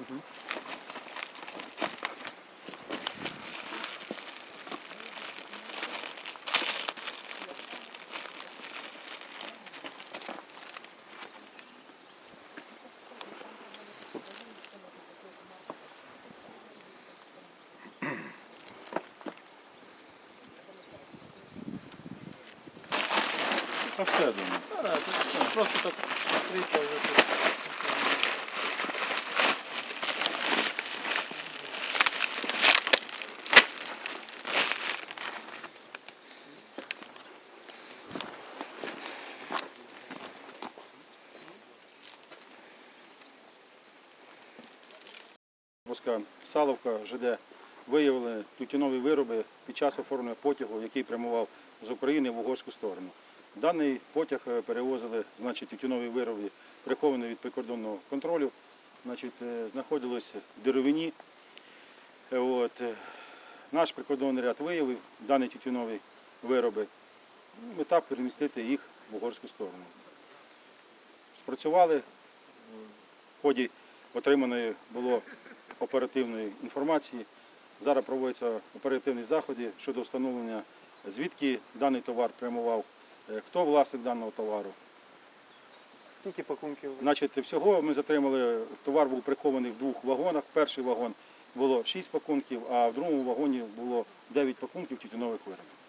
Та все думаю. Да. Просто так стрійка вже тут. Воска Саловка, ЖД виявили тютюнові вироби під час оформлення потягу, який прямував з України в угорську сторону. Даний потяг е, перевозили значить, тютюнові вироби, приховані від прикордонного контролю, значить, е, знаходились в деревині. Е, От. Наш прикордонний ряд виявив дані тютюнові вироби. Ну, Мета перемістити їх в угорську сторону. Спрацювали. В ході отриманої було оперативної інформації. Зараз проводяться оперативні заходи щодо встановлення, звідки даний товар прямував, е, хто власник даного товару. Скільки пакунків? Значить, всього ми затримали, товар був прихований в двох вагонах. Перший вагон було 6 пакунків, а в другому вагоні було 9 пакунків тютюнових виробів.